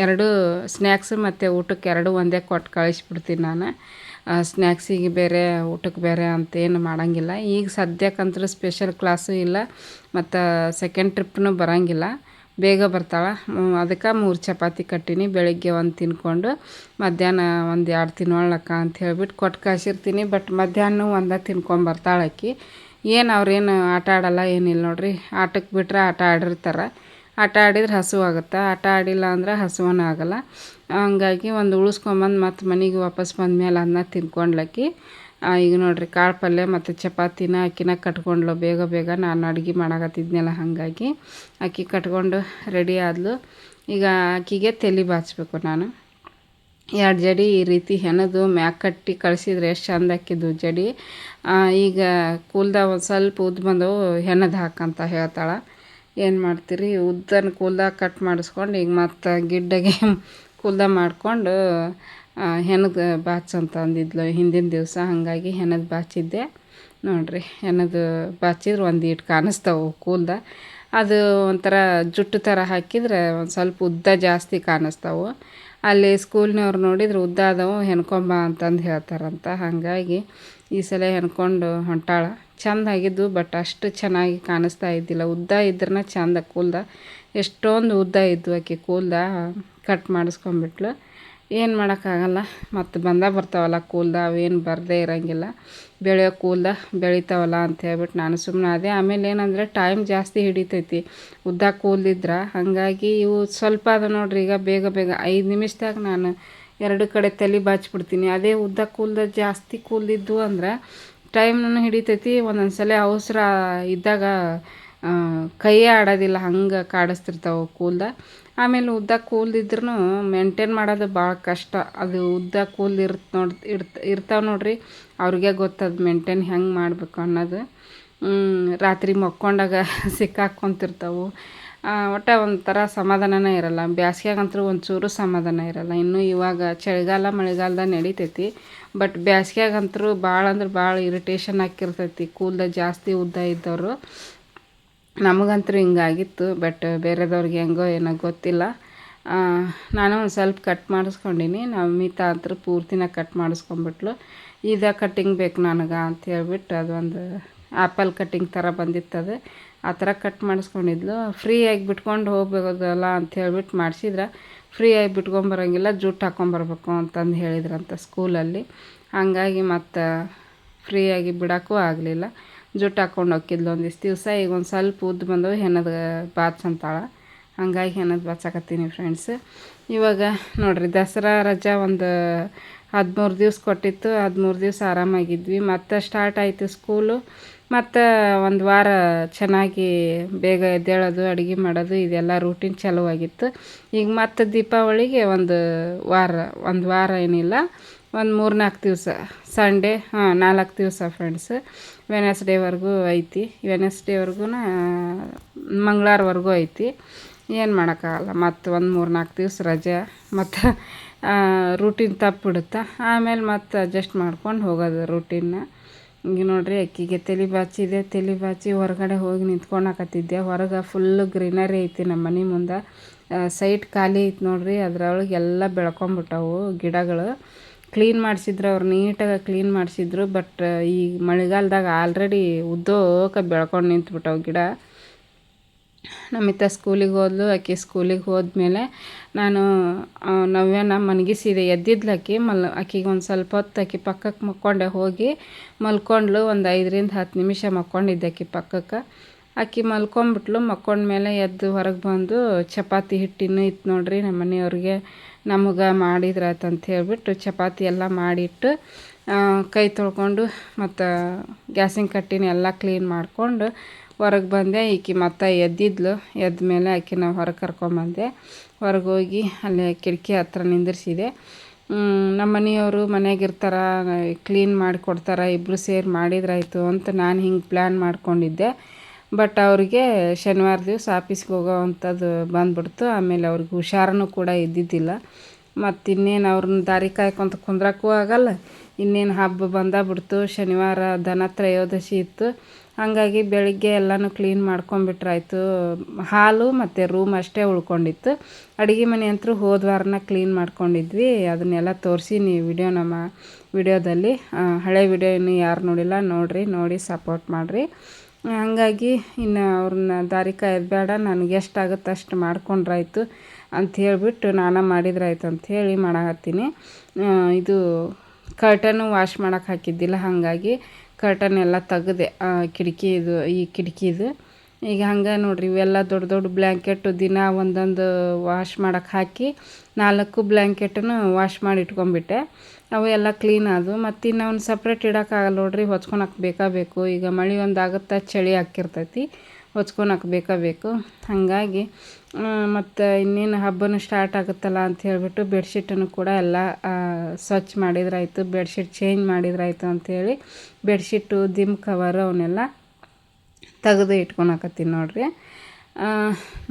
ಎರಡು ಸ್ನ್ಯಾಕ್ಸ್ ಮತ್ತು ಊಟಕ್ಕೆ ಎರಡು ಒಂದೇ ಕೊಟ್ಟು ಕಳಿಸ್ಬಿಡ್ತೀನಿ ನಾನು. ಸ್ನ್ಯಾಕ್ಸಿಗೆ ಬೇರೆ, ಊಟಕ್ಕೆ ಬೇರೆ ಅಂತ ಏನು ಮಾಡೋಂಗಿಲ್ಲ. ಈಗ ಸದ್ಯಕ್ಕಂತೂ ಸ್ಪೆಷಲ್ ಕ್ಲಾಸು ಇಲ್ಲ, ಮತ್ತು ಸೆಕೆಂಡ್ ಟ್ರಿಪ್ನು ಬರೋಂಗಿಲ್ಲ. ಬೇಗ ಬರ್ತಾಳೆ. ಅದಕ್ಕೆ ಮೂರು ಚಪಾತಿ ಕಟ್ಟೀನಿ. ಬೆಳಗ್ಗೆ ಒಂದು ತಿನ್ಕೊಂಡು, ಮಧ್ಯಾಹ್ನ ಒಂದು ಎರಡು ತಿನ್ನೋಳಕ್ಕ ಅಂತ ಹೇಳ್ಬಿಟ್ಟು ಕೊಟ್ಟು ಕಳ್ಸಿರ್ತೀನಿ. ಬಟ್ ಮಧ್ಯಾಹ್ನ ಒಂದೇ ತಿನ್ಕೊಂಡು ಆಕಿ. ಏನು ಅವ್ರೇನು ಆಟ ಆಡಲ್ಲ, ಏನಿಲ್ಲ ನೋಡಿರಿ. ಆಟಕ್ಕೆ ಬಿಟ್ಟರೆ ಆಟ ಆಡಿರ್ತಾರೆ. ಆಟ ಆಡಿದ್ರೆ ಹಸು ಆಗುತ್ತೆ. ಆಟ ಆಡಿಲ್ಲ ಅಂದ್ರೆ ಹಸುವನ್ನು ಆಗಲ್ಲ. ಹಂಗಾಗಿ ಒಂದು ಉಳಿಸ್ಕೊಂಬಂದು ಮತ್ತು ಮನೆಗೆ ವಾಪಸ್ ಬಂದಮೇಲೆ ಅನ್ನ ತಿನ್ಕೊಂಡ್ಲಕ್ಕಿ ಈಗ ನೋಡಿರಿ ಕಾಳು ಪಲ್ಯ ಮತ್ತು ಚಪಾತಿನ ಅಕ್ಕಿನ ಕಟ್ಕೊಂಡ್ಲು. ಬೇಗ ಬೇಗ ನಾನು ಅಡುಗೆ ಮಾಡಾಕತ್ತಿದ್ನಲ್ಲ, ಹಾಗಾಗಿ ಅಕ್ಕಿ ಕಟ್ಕೊಂಡು ರೆಡಿ ಆದ್ಲು. ಈಗ ಅಕ್ಕಿಗೆ ತಲೆ ಬಾಚಬೇಕು ನಾನು. ಎರಡು ಜಡಿ ಈ ರೀತಿ ಹೆಣದು ಮ್ಯಾಕ್ ಕಟ್ಟಿ ಕಳಿಸಿದ್ರೆ ಎಷ್ಟು ಚಂದ ಹಾಕಿದ್ದು ಜಡಿ. ಈಗ ಕೂಲ್ದಾಗ ಒಂದು ಸ್ವಲ್ಪ ಉದ್ದು ಬಂದವು, ಹೆಣದು ಹಾಕಂತ ಹೇಳ್ತಾಳೆ. ಏನು ಮಾಡ್ತೀರಿ? ಉದ್ದನ್ನು ಕೂಲ್ದಾಗ ಕಟ್ ಮಾಡಿಸ್ಕೊಂಡು ಈಗ ಮತ್ತು ಗಿಡ್ಡಗೆ ಕೂಲ್ದಾಗ ಮಾಡಿಕೊಂಡು ಹೆಣದ ಬಾಚ್ ಅಂತ ಅಂದಿದ್ಲು. ಹಿಂದಿನ ದಿವಸ ಹಾಗಾಗಿ ಹೆಣದ ಬಾಚಿದ್ದೆ ನೋಡಿರಿ, ಹೆಣದು ಬಾಚಿದ್ರೆ ಒಂದು ಇಟ್ಟು ಕಾಣಿಸ್ತಾವೆ ಕೂಲ್ದ ಅದು ಒಂಥರ ಜುಟ್ಟು ಥರ ಹಾಕಿದ್ರೆ ಒಂದು ಸ್ವಲ್ಪ ಉದ್ದ ಜಾಸ್ತಿ ಕಾಣಿಸ್ತಾವೆ. ಅಲ್ಲಿ ಸ್ಕೂಲ್ನವ್ರು ನೋಡಿದ್ರೆ, ಉದ್ದ ಆದವು ಹೆಣ್ಕೊಂಬ ಅಂತಂದು ಹೇಳ್ತಾರಂತ. ಹಾಗಾಗಿ ಈ ಸಲ ಹೆಣ್ಕೊಂಡು ಹೊಂಟಾಳ. ಚೆಂದ ಆಗಿದ್ದು, ಬಟ್ ಅಷ್ಟು ಚೆನ್ನಾಗಿ ಕಾಣಿಸ್ತಾ ಇದ್ದಿಲ್ಲ. ಉದ್ದ ಇದ್ರನ್ನ ಚೆಂದ, ಕೂಲ್ದ. ಎಷ್ಟೊಂದು ಉದ್ದ ಇದ್ದು ಆಕೆ, ಕೂಲ್ದ ಕಟ್ ಮಾಡಿಸ್ಕೊಂಬಿಟ್ಲು ಏನು ಮಾಡೋಕ್ಕಾಗಲ್ಲ. ಮತ್ತು ಬಂದೇ ಬರ್ತಾವಲ್ಲ, ಕೂಲ್ದ ಅವೇನು ಬರದೇ ಇರೋಂಗಿಲ್ಲ. ಬೆಳೆಯೋ ಕೂಲ್ದ ಬೆಳಿತಾವಲ್ಲ ಅಂತ ಹೇಳ್ಬಿಟ್ಟು ನಾನು ಸುಮ್ಮನೆ ಅದೇ ಆಮೇಲೆ ಏನಂದರೆ ಟೈಮ್ ಜಾಸ್ತಿ ಹಿಡಿತೈತಿ. ಉದ್ದ ಕೂಲ್ದಿದ್ರೆ ಹಾಗಾಗಿ ಇವು ಸ್ವಲ್ಪ ಅದ ನೋಡ್ರಿ, ಈಗ ಬೇಗ ಬೇಗ ಐದು ನಿಮಿಷದಾಗ ನಾನು ಎರಡು ಕಡೆ ತಲೆ ಬಾಚಿಬಿಡ್ತೀನಿ. ಅದೇ ಉದ್ದ ಕೂಲ್ದ ಜಾಸ್ತಿ ಕೂಲ್ದಿದ್ದು ಅಂದ್ರೆ ಟೈಮ್ನೂ ಹಿಡಿತೈತಿ. ಒಂದೊಂದು ಸಲ ಅವಸರ ಇದ್ದಾಗ ಕೈಯೇ ಆಡೋದಿಲ್ಲ. ಹಂಗೆ ಕಾಡಿಸ್ತಿರ್ತಾವೆ ಕೂಲ್ದ. ಆಮೇಲೆ ಉದ್ದ ಕೂಲ್ದಿದ್ರೂ ಮೇಂಟೈನ್ ಮಾಡೋದು ಭಾಳ ಕಷ್ಟ. ಅದು ಉದ್ದ ಕೂಲ್ ಇರುತ್ತೆ ನೋಡಿ, ಇರ್ತ, ಇರ್ತಾವೆ ನೋಡಿರಿ. ಅವ್ರಿಗೆ ಗೊತ್ತದು ಮೇಂಟೈನ್ ಹೆಂಗೆ ಮಾಡಬೇಕು ಅನ್ನೋದು. ರಾತ್ರಿ ಮಕ್ಕೊಂಡಾಗ ಸಿಕ್ಕಾಕ್ಕೊಂತಿರ್ತಾವೆ ಒಟ್ಟು ಒಂಥರ ಸಮಾಧಾನನೇ ಇರಲ್ಲ. ಬ್ಯಾಸ್ಗ್ಯಾಗಂತೂ ಒಂಚೂರು ಸಮಾಧಾನ ಇರೋಲ್ಲ. ಇನ್ನು ಇವಾಗ ಚಳಿಗಾಲ, ಮಳೆಗಾಲದಾಗ ನಡೀತೈತಿ. ಬಟ್ ಬ್ಯಾಸ್ಗ್ಯಾಗಂತೂ ಭಾಳ ಅಂದ್ರೆ ಭಾಳ ಇರಿಟೇಷನ್ ಆಗಿರ್ತೈತಿ ಕೂಲ್ದ ಜಾಸ್ತಿ ಉದ್ದ ಇದ್ದವರು. ನಮಗಂತೂ ಹಿಂಗಾಗಿತ್ತು ಬಟ್ ಬೇರೆದವ್ರಿಗೆ ಹೆಂಗೋ ಏನೋ ಗೊತ್ತಿಲ್ಲ. ನಾನು ಒಂದು ಸ್ವಲ್ಪ ಕಟ್ ಮಾಡಿಸ್ಕೊಂಡೀನಿ. ನಮಿತಾ ಅಂತೂ ಪೂರ್ತಿನ ಕಟ್ ಮಾಡಿಸ್ಕೊಂಬಿಟ್ಲು ಇದೇ ಕಟ್ಟಿಂಗ್ ಬೇಕು ನನಗೆ ಅಂತ ಹೇಳ್ಬಿಟ್ಟು ಅದೊಂದು ಆ್ಯಪಲ್ ಕಟ್ಟಿಂಗ್ ಥರ ಬಂದಿತ್ತು ಅದು. ಆ ಥರ ಕಟ್ ಮಾಡಿಸ್ಕೊಂಡಿದ್ಲು. ಫ್ರೀಯಾಗಿ ಬಿಟ್ಕೊಂಡು ಹೋಗ್ಬೋದಲ್ಲ ಅಂತ ಹೇಳ್ಬಿಟ್ಟು ಮಾಡಿಸಿದ್ರೆ. ಫ್ರೀಯಾಗಿ ಬಿಟ್ಕೊಂಬರಂಗಿಲ್ಲ ಜೂಟ್ ಹಾಕ್ಕೊಂಬರ್ಬೇಕು ಅಂತಂದು ಹೇಳಿದ್ರಂತ ಸ್ಕೂಲಲ್ಲಿ ಹಾಗಾಗಿ ಮತ್ತು ಫ್ರೀಯಾಗಿ ಬಿಡೋಕ್ಕೂ ಆಗಲಿಲ್ಲ. ಜುಟ್ಟು ಹಾಕ್ಕೊಂಡು ಹೋಗಿದ್ಲು ಒಂದಿಷ್ಟು ದಿವಸ. ಈಗ ಒಂದು ಸ್ವಲ್ಪ ಉದ್ದು ಬಂದವು, ಹೆಣದ ಬಾಚ್ ಅಂತಾಳೆ ಹಂಗಾಗಿ ಹೆಣದ ಬಾಚಕತ್ತೀನಿ ಫ್ರೆಂಡ್ಸ್ ಇವಾಗ ನೋಡಿರಿ, ದಸರಾ ರಜಾ ಒಂದು ಹದಿಮೂರು ದಿವ್ಸ ಕೊಟ್ಟಿತ್ತು. ಹದಿಮೂರು ದಿವಸ ಆರಾಮಾಗಿದ್ವಿ. ಮತ್ತು ಸ್ಟಾರ್ಟ್ ಆಯಿತು ಸ್ಕೂಲು ಮತ್ತು ಒಂದು ವಾರ ಚೆನ್ನಾಗಿ ಬೇಗ ಎದ್ದೇಳೋದು, ಅಡುಗೆ ಮಾಡೋದು, ಇದೆಲ್ಲ ರೂಟೀನ್ ಚಾಲುವಾಗಿತ್ತು. ಈಗ ಮತ್ತು ದೀಪಾವಳಿಗೆ ಒಂದು ವಾರ ಒಂದು ವಾರ ಏನಿಲ್ಲ. ಒಂದು ಮೂರು ನಾಲ್ಕು ದಿವಸ. ಸಂಡೇ ಹಾಂ, ನಾಲ್ಕು ದಿವಸ ಫ್ರೆಂಡ್ಸ್ ವೆನಸ್ಡೇವರೆಗೂ ಐತಿ. ವೆನಸ್ಡೇವರೆಗೂ ಮಂಗಳವಾರವರೆಗೂ ಐತಿ. ಏನು ಮಾಡೋಕ್ಕಾಗಲ್ಲ. ಮತ್ತು ಒಂದು ಮೂರು ನಾಲ್ಕು ದಿವಸ ರಜೆ. ಮತ್ತು ರೂಟೀನ್ ತಪ್ಪಿಡುತ್ತೆ ಆಮೇಲೆ ಮತ್ತೆ ಅಡ್ಜಸ್ಟ್ ಮಾಡ್ಕೊಂಡು ಹೋಗೋದು ರೂಟೀನ್ನ ಈಗ ನೋಡಿರಿ, ಅಕ್ಕಿಗೆ ತಲೆ ಬಾಚಿದೆ ತಲೆ ಬಾಚಿ ಹೊರಗಡೆ ಹೋಗಿ ನಿಂತ್ಕೊಳಕತ್ತಿದ್ದೆ ಹೊರಗೆ ಫುಲ್ಲು ಗ್ರೀನರಿ ಐತಿ ನಮ್ಮ ಮನೆ ಮುಂದೆ. ಸೈಟ್ ಖಾಲಿ ಐತಿ ನೋಡಿರಿ. ಅದರೊಳಗೆಲ್ಲ ಬೆಳ್ಕೊಂಬಿಟ್ಟವು ಗಿಡಗಳು. ಕ್ಲೀನ್ ಮಾಡಿಸಿದ್ರು, ಅವ್ರು ನೀಟಾಗಿ ಕ್ಲೀನ್ ಮಾಡಿಸಿದ್ರು ಬಟ್ ಈ ಮಳೆಗಾಲದಾಗ ಆಲ್ರೆಡಿ ಉದ್ದೋಕ ಬೆಳ್ಕೊಂಡು ನಿಂತ್ಬಿಟ್ಟವು ಗಿಡ. ನಮಿತ ಸ್ಕೂಲಿಗೆ ಹೋದ್ಲು ಆಕೆ ಸ್ಕೂಲಿಗೆ ಹೋದ್ಮೇಲೆ ನಾನು ನವ್ಯನ ಎದ್ದಿದ್ಲು ಆಕೆ ಮಲ್ ಆಕೆಗೆ ಒಂದು ಸ್ವಲ್ಪ ಹೊತ್ತು ಆಕೆ ಪಕ್ಕಕ್ಕೆ ಮಕ್ಕೊಂಡೆ, ಹೋಗಿ ಮಲ್ಕೊಂಡ್ಲು, ಒಂದು ಐದರಿಂದ ಹತ್ತು ನಿಮಿಷ ಮಕ್ಕೊಂಡಿದ್ದೆ ಆಕೆ ಪಕ್ಕಕ್ಕೆ ಆಕೆ ಮಲ್ಕೊಂಬಿಟ್ಲು, ಮಕ್ಕೊಂಡ್ಮೇಲೆ ಎದ್ದು ಹೊರಗೆ ಬಂದು ಚಪಾತಿ ಹಿಟ್ಟಿನೂ ಇತ್ತು ನೋಡ್ರಿ ನಮ್ಮ ಮನೆಯವ್ರಿಗೆ ನಮಗೆ ಮಾಡಿದ್ರಾಯ್ತು ಹೇಳಿಬಿಟ್ಟು ಚಪಾತಿ ಎಲ್ಲ ಮಾಡಿಟ್ಟು ಕೈ ತೊಳ್ಕೊಂಡು ಮತ್ತು ಗ್ಯಾಸಿನ ಕಟ್ಟಿನ ಎಲ್ಲ ಕ್ಲೀನ್ ಮಾಡಿಕೊಂಡು ಹೊರಗೆ ಬಂದೆ. ಈಕೆ ಮತ್ತೆ ಎದ್ದಿದ್ಲು. ಎದ್ದ ಮೇಲೆ ಆಕೆ ನಾವು ಹೊರಗೆ ಕರ್ಕೊಂಬಂದೆ ಹೊರಗೆ ಹೋಗಿ ಅಲ್ಲಿ ಕಿಟಕಿ ಹತ್ರ ನಿಂದಿರಿಸಿದೆ. ನಮ್ಮ ಮನೆಯವರು ಮನೆಯಾಗಿರ್ತಾರ ಕ್ಲೀನ್ ಮಾಡಿಕೊಡ್ತಾರೆ ಇಬ್ಬರು ಸೇರಿ ಮಾಡಿದ್ರಾಯ್ತು ಅಂತ ನಾನು ಹಿಂಗೆ ಪ್ಲ್ಯಾನ್ ಮಾಡ್ಕೊಂಡಿದ್ದೆ. ಬಟ್ ಅವರಿಗೆ ಶನಿವಾರ ದಿವಸ ಆಫೀಸ್ಗೆ ಹೋಗೋವಂಥದ್ದು ಬಂದ್ಬಿಡ್ತು. ಆಮೇಲೆ ಅವ್ರಿಗೆ ಹುಷಾರನೂ ಕೂಡ ಇದ್ದಿದ್ದಿಲ್ಲ. ಮತ್ತು ಇನ್ನೇನು ಅವ್ರನ್ನ ದಾರಿ ಕಾಯ್ಕೊಂತ ಕುಂದ್ರಕ್ಕೂ ಆಗಲ್ಲ. ಇನ್ನೇನು ಹಬ್ಬ ಬಂದಾಗ ಬಿಡ್ತು ಶನಿವಾರ ದನ ತ್ರಯೋದಶಿ ಇತ್ತು. ಹಾಗಾಗಿ ಬೆಳಿಗ್ಗೆ ಎಲ್ಲನೂ ಕ್ಲೀನ್ ಮಾಡ್ಕೊಂಬಿಟ್ರಾಯ್ತು ಹಾಲು ಮತ್ತು ರೂಮ್ ಅಷ್ಟೇ ಉಳ್ಕೊಂಡಿತ್ತು. ಅಡುಗೆ ಮನೆ ಅಂತರೂ ಹೋದ ವಾರನ ಕ್ಲೀನ್ ಮಾಡ್ಕೊಂಡಿದ್ವಿ. ಅದನ್ನೆಲ್ಲ ತೋರಿಸೀನಿ ವಿಡಿಯೋ ನಮ್ಮ ವಿಡಿಯೋದಲ್ಲಿ ಹಳೆ ವಿಡಿಯೋ ಇನ್ನೂ ಯಾರು ನೋಡಿಲ್ಲ ನೋಡಿರಿ, ನೋಡಿ ಸಪೋರ್ಟ್ ಮಾಡಿರಿ. ಹಾಗಾಗಿ ಇನ್ನು ಅವ್ರನ್ನ ದಾರಿ ಕಾಯೋದು ಬೇಡ ನನಗೆ ಎಷ್ಟಾಗುತ್ತೆ ಅಷ್ಟು ಮಾಡ್ಕೊಂಡ್ರಾಯ್ತು ಅಂತ ಹೇಳ್ಬಿಟ್ಟು ನಾನು ಮಾಡಿದ್ರಾಯ್ತು ಅಂಥೇಳಿ ಮಾಡಾಕತ್ತೀನಿ. ಇದು ಕರ್ಟನ್ನು ವಾಶ್ ಮಾಡೋಕೆ ಹಾಕಿದ್ದಿಲ್ಲ, ಹಾಗಾಗಿ ಕರ್ಟನ್ ಎಲ್ಲ ತೆಗ್ದೆ ಕಿಟಕಿದು ಈ ಕಿಟಕಿದು. ಈಗ ಹಂಗೆ ನೋಡ್ರಿ, ಇವೆಲ್ಲ ದೊಡ್ಡ ದೊಡ್ಡ ಬ್ಲ್ಯಾಂಕೆಟು ದಿನ ಒಂದೊಂದು ವಾಶ್ ಮಾಡೋಕೆ ಹಾಕಿ ನಾಲ್ಕು ಬ್ಲ್ಯಾಂಕೆಟನ್ನು ವಾಶ್ ಮಾಡಿ ಇಟ್ಕೊಂಡ್ಬಿಟ್ಟೆ. ಅವು ಎಲ್ಲ ಕ್ಲೀನ್ ಆದವು. ಮತ್ತು ಇನ್ನು ಸಪ್ರೇಟ್ ಇಡೋಕ್ಕಾಗಲ್ಲ ನೋಡ್ರಿ ಹೊಚ್ಕೊಳಕ್ಕೆ ಬೇಕಾ ಬೇಕು ಈಗ ಮಳೆ ಒಂದು ಆಗುತ್ತಾ ಚಳಿ ಹಾಕಿರ್ತೈತಿ ಹೊಚ್ಕೊಳಕ್ಕೆ ಬೇಕಾ ಬೇಕು ಹಾಗಾಗಿ ಮತ್ತು ಇನ್ನೇನು ಹಬ್ಬನೂ ಸ್ಟಾರ್ಟ್ ಆಗುತ್ತಲ್ಲ ಅಂತ ಹೇಳಿಬಿಟ್ಟು ಬೆಡ್ಶೀಟನ್ನು ಕೂಡ ಎಲ್ಲ ಸ್ವಚ್ಛ ಮಾಡಿದ್ರಾಯಿತು ಬೆಡ್ಶೀಟ್ ಚೇಂಜ್ ಮಾಡಿದ್ರಾಯಿತು ಅಂಥೇಳಿ ಬೆಡ್ಶೀಟು ದಿಮ್ ಕವರು ಅವನ್ನೆಲ್ಲ ತೆಗೆದು ಇಟ್ಕೊಳಕತ್ತೀನಿ ನೋಡಿರಿ.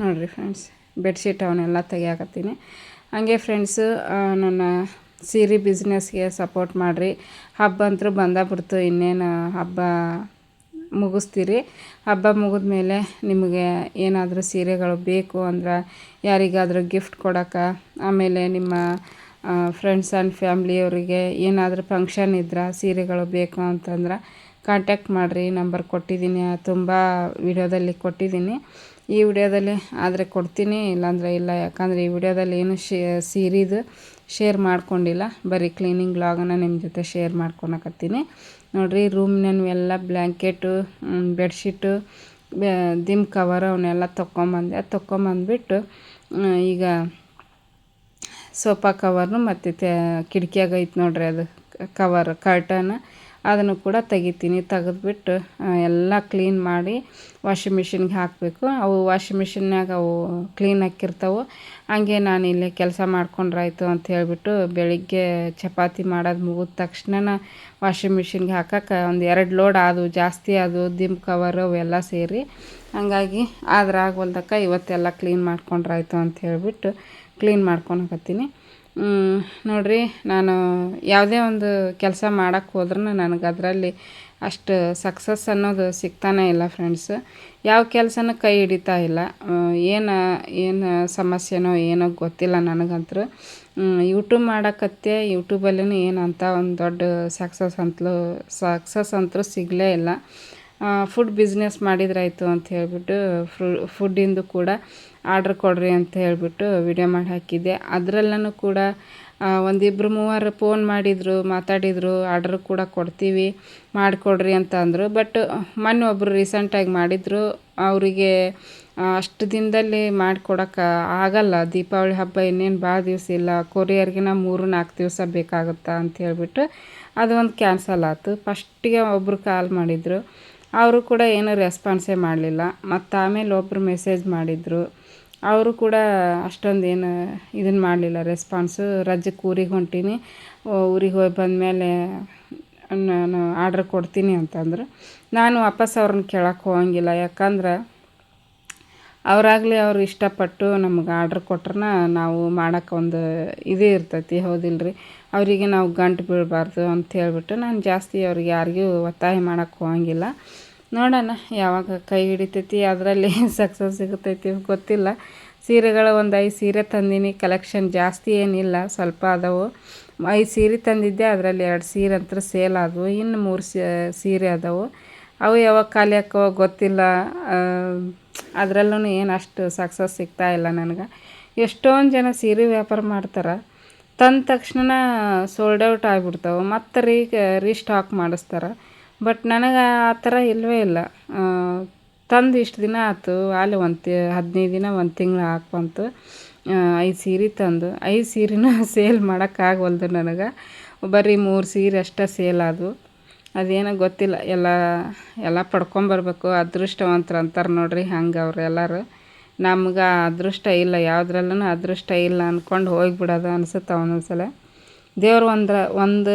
ನೋಡಿರಿ ಫ್ರೆಂಡ್ಸ್ ಬೆಡ್ಶೀಟ್ ಅವನ್ನೆಲ್ಲ ತೆಗಿಯಾಕತ್ತೀನಿ. ಹಾಗೆ ಫ್ರೆಂಡ್ಸು ನನ್ನ ಸೀರೆ ಬಿಸ್ನೆಸ್ಗೆ ಸಪೋರ್ಟ್ ಮಾಡಿರಿ. ಹಬ್ಬ ಅಂತೂ ಬಂದ ಬಿಡ್ತು ಇನ್ನೇನು ಹಬ್ಬ ಮುಗಿಸ್ತೀರಿ. ಹಬ್ಬ ಮುಗಿದ ಮೇಲೆ ನಿಮಗೆ ಏನಾದರೂ ಸೀರೆಗಳು ಬೇಕು ಅಂದ್ರೆ ಯಾರಿಗಾದರೂ ಗಿಫ್ಟ್ ಕೊಡೋಕೆ, ಆಮೇಲೆ ನಿಮ್ಮ ಫ್ರೆಂಡ್ಸ್ ಆ್ಯಂಡ್ ಫ್ಯಾಮ್ಲಿಯವರಿಗೆ ಏನಾದರೂ ಫಂಕ್ಷನ್ ಇದ್ರೆ, ಸೀರೆಗಳು ಬೇಕು ಅಂತಂದ್ರೆ ಕಾಂಟ್ಯಾಕ್ಟ್ ಮಾಡಿರಿ. ನಂಬರ್ ಕೊಟ್ಟಿದ್ದೀನಿ, ತುಂಬ ವಿಡಿಯೋದಲ್ಲಿ ಕೊಟ್ಟಿದ್ದೀನಿ. ಈ ವಿಡಿಯೋದಲ್ಲಿ ಆದರೆ ಕೊಡ್ತೀನಿ, ಇಲ್ಲಾಂದರೆ ಇಲ್ಲ. ಯಾಕಂದರೆ ಈ ವಿಡಿಯೋದಲ್ಲಿ ಏನು ಶೀ, ಸೀರಿದು ಶೇರ್ ಮಾಡ್ಕೊಂಡಿಲ್ಲ. ಬರೀ ಕ್ಲೀನಿಂಗ್ ಬ್ಲಾಗನ್ನು ನಿಮ್ಮ ಜೊತೆ ಶೇರ್ ಮಾಡ್ಕೊಳಕತ್ತೀನಿ ನೋಡಿರಿ ರೂಮ್ನೂ ಎಲ್ಲ ಬ್ಲ್ಯಾಂಕೆಟು ಬೆಡ್ಶೀಟು ದಿಮ್ ಕವರ್ ಅವನ್ನೆಲ್ಲ ತೊಗೊಂಬಂದೆ ತೊಗೊಂಬಂದ್ಬಿಟ್ಟು ಈಗ ಸೋಫಾ ಕವರ್ನು ಮತ್ತು ತ ಕಿಟಕಿಯಾಗೈತೆ ನೋಡಿರಿ ಅದು ಕವರ್ ಕರ್ಟನ್ ಅದನ್ನು ಕೂಡ ತೆಗಿತೀನಿ. ತೆಗೆದ್ಬಿಟ್ಟು ಎಲ್ಲ ಕ್ಲೀನ್ ಮಾಡಿ ವಾಷಿಂಗ್ ಮಿಷಿನ್ಗೆ ಹಾಕಬೇಕು. ಅವು ವಾಷಿಂಗ್ ಮಿಷಿನ್ನಾಗ ಅವು ಕ್ಲೀನ್ ಹಾಕಿರ್ತಾವೆ. ಹಂಗೆ ನಾನು ಇಲ್ಲೇ ಕೆಲಸ ಮಾಡ್ಕೊಂಡ್ರಾಯ್ತು ಅಂತ ಹೇಳಿಬಿಟ್ಟು ಬೆಳಿಗ್ಗೆ ಚಪಾತಿ ಮಾಡೋದು ಮುಗಿದ ತಕ್ಷಣ ವಾಷಿಂಗ್ ಮಿಷಿನ್ಗೆ ಹಾಕಕ್ಕೆ ಒಂದು ಎರಡು ಲೋಡ್ ಆದವು. ಜಾಸ್ತಿ ಆದವು ದಿಮ್ ಕವರು ಅವೆಲ್ಲ ಸೇರಿ. ಹಾಗಾಗಿ ಆದ್ರೆ ಆಗವಲ್ದಕ್ಕ ಇವತ್ತೆಲ್ಲ ಕ್ಲೀನ್ ಮಾಡ್ಕೊಂಡ್ರಾಯ್ತು ಅಂತ ಹೇಳಿಬಿಟ್ಟು ಕ್ಲೀನ್ ಮಾಡ್ಕೊಳಕತ್ತೀನಿ ನೋಡಿರಿ, ನಾನು ಯಾವುದೇ ಒಂದು ಕೆಲಸ ಮಾಡೋಕ್ಕೆ ಹೋದ್ರೂ ನನಗೆ ಅದರಲ್ಲಿ ಅಷ್ಟು ಸಕ್ಸಸ್ ಅನ್ನೋದು ಸಿಗ್ತಾನೆ ಇಲ್ಲ ಫ್ರೆಂಡ್ಸ್ ಯಾವ ಕೆಲಸನೂ ಕೈ ಹಿಡಿತಾ ಇಲ್ಲ. ಏನು ಏನು ಸಮಸ್ಯೆನೋ ಏನೋ ಗೊತ್ತಿಲ್ಲ ನನಗಂತೂ ಯೂಟ್ಯೂಬ್ ಮಾಡಕತ್ತೆ ಯೂಟ್ಯೂಬಲ್ಲೂ ಏನಂತ ಒಂದು ದೊಡ್ಡ ಸಕ್ಸಸ್ ಅಂತಲೂ ಸಕ್ಸಸ್ ಅಂತೂ ಸಿಗಲೇ ಇಲ್ಲ. ಫುಡ್ ಬಿಸ್ನೆಸ್ ಮಾಡಿದ್ರಾಯಿತು ಅಂತ ಹೇಳಿಬಿಟ್ಟು ಫ್ರು ಫುಡ್ಡಿಂದು ಕೂಡ ಆರ್ಡ್ರ್ ಕೊಡ್ರಿ ಅಂತ ಹೇಳಿಬಿಟ್ಟು ವಿಡಿಯೋ ಮಾಡಿ ಹಾಕಿದ್ದೆ. ಅದರಲ್ಲೂ ಕೂಡ ಒಂದಿಬ್ಬರು ಮೂವರು ಫೋನ್ ಮಾಡಿದರು, ಮಾತಾಡಿದರು, ಆರ್ಡ್ರ್ ಕೂಡ ಕೊಡ್ತೀವಿ, ಮಾಡಿಕೊಡ್ರಿ ಅಂತ ಅಂದರು. ಬಟ್ ಮೊನ್ನೆ ಒಬ್ಬರು ರೀಸೆಂಟಾಗಿ ಮಾಡಿದರು. ಅವರಿಗೆ ಅಷ್ಟು ದಿನದಲ್ಲಿ ಮಾಡಿಕೊಡೋಕೆ ಆಗಲ್ಲ. ದೀಪಾವಳಿ ಹಬ್ಬ ಇನ್ನೇನು ಭಾಳ ದಿವಸ ಇಲ್ಲ. ಕೊರಿಯರ್ಗಿನ ಮೂರು ನಾಲ್ಕು ದಿವಸ ಬೇಕಾಗುತ್ತಾ ಅಂತ ಹೇಳಿಬಿಟ್ಟು ಅದು ಒಂದು ಕ್ಯಾನ್ಸಲ್ ಆಯಿತು ಫಸ್ಟಿಗೆ ಒಬ್ಬರು ಕಾಲ್ ಮಾಡಿದರು. ಅವರು ಕೂಡ ಏನೂ ರೆಸ್ಪಾನ್ಸೇ ಮಾಡಲಿಲ್ಲ. ಮತ್ತು ಆಮೇಲೆ ಒಬ್ಬರು ಮೆಸೇಜ್ ಮಾಡಿದರು. ಅವರು ಕೂಡ ಅಷ್ಟೊಂದು ಏನು ಇದನ್ನು ಮಾಡಲಿಲ್ಲ ರೆಸ್ಪಾನ್ಸು ರಜಕ್ಕೆ ಊರಿಗೆ ಹೊಂಟೀನಿ. ಊರಿಗೆ ಹೋಗಿ ಬಂದಮೇಲೆ ನಾನು ಆರ್ಡ್ರ್ ಕೊಡ್ತೀನಿ ಅಂತಂದ್ರೆ. ನಾನು ವಾಪಸ್ ಅವ್ರನ್ನ ಕೇಳಕ್ಕೆ ಹೋಗಂಗಿಲ್ಲ. ಯಾಕಂದ್ರೆ ಅವರಾಗಲಿ ಅವ್ರು ಇಷ್ಟಪಟ್ಟು ನಮ್ಗೆ ಆರ್ಡ್ರ್ ಕೊಟ್ರನ ನಾವು ಮಾಡೋಕೆ ಒಂದು ಇದೇ ಇರ್ತೈತಿ ಹೌದಿಲ್ಲ ರೀ ಅವರಿಗೆ ನಾವು ಗಂಟು ಬೀಳಬಾರ್ದು ಅಂತ ಹೇಳ್ಬಿಟ್ಟು ನಾನು ಜಾಸ್ತಿ ಅವ್ರಿಗೆ ಯಾರಿಗೂ ಒತ್ತಾಯ ಮಾಡೋಕೆ ಹೋಗಂಗಿಲ್ಲ. ನೋಡೋಣ, ಯಾವಾಗ ಕೈ ಹಿಡಿತೈತಿ, ಅದರಲ್ಲಿ ಸಕ್ಸಸ್ ಸಿಗುತ್ತೈತಿ ಗೊತ್ತಿಲ್ಲ. ಸೀರೆಗಳು ಒಂದು ಐದು ಸೀರೆ ತಂದೀನಿ ಕಲೆಕ್ಷನ್ ಜಾಸ್ತಿ ಏನಿಲ್ಲ, ಸ್ವಲ್ಪ ಅದಾವು. ಐದು ಸೀರೆ ತಂದಿದ್ದೆ, ಅದರಲ್ಲಿ ಎರಡು ಸೀರೆ ಅಂತ ಸೇಲ್ ಆದವು. ಇನ್ನು ಮೂರು ಸೀರೆ ಅದಾವು. ಅವು ಯಾವಾಗ ಖಾಲಿ ಹಾಕೋ ಗೊತ್ತಿಲ್ಲ. ಅದರಲ್ಲೂ ಏನು ಅಷ್ಟು ಸಕ್ಸಸ್ ಸಿಗ್ತಾ ಇಲ್ಲ ನನಗೆ. ಎಷ್ಟೊಂದು ಜನ ಸೀರೆ ವ್ಯಾಪಾರ ಮಾಡ್ತಾರೆ. ತಂದ ತಕ್ಷಣ ಸೋಲ್ಡ್ ಔಟ್ ಆಗಿಬಿಡ್ತಾವೆ. ಮತ್ತು ರೀ ರೀಸ್ಟಾಕ್ ಮಾಡಿಸ್ತಾರೆ. ಬಟ್ ನನಗೆ ಆ ಥರ ಇಲ್ಲವೇ ಇಲ್ಲ. ತಂದು ಇಷ್ಟು ದಿನ ಆಯ್ತು ಅಲ್ಲಿ ಒಂದು ಹದಿನೈದು ದಿನ ಒಂದು ತಿಂಗ್ಳು ಹಾಕ್ಬಂತು ಐದು ಸೀರೆ ತಂದು. ಐದು ಸೀರೆನೂ ಸೇಲ್ ಮಾಡೋಕ್ಕಾಗವಲ್ದು ನನಗೆ. ಬರೀ ಮೂರು ಸೀರೆ ಅಷ್ಟೇ ಸೇಲ್ ಆದವು. ಅದೇನೋ ಗೊತ್ತಿಲ್ಲ. ಎಲ್ಲ ಎಲ್ಲ ಪಡ್ಕೊಂಬರ್ಬೇಕು ಅದೃಷ್ಟವಂತರು ಅಂತಾರೆ ನೋಡಿರಿ ಹಂಗೆ ಅವ್ರು ಎಲ್ಲರೂ. ನಮ್ಗೆ ಅದೃಷ್ಟ ಇಲ್ಲ. ಯಾವುದ್ರಲ್ಲೂ ಅದೃಷ್ಟ ಇಲ್ಲ ಅಂದ್ಕೊಂಡು ಹೋಗಿಬಿಡೋದು ಅನಿಸುತ್ತೆ ಒಂದೊಂದು ಸಲ ದೇವ್ರು ಒಂದು ಒಂದು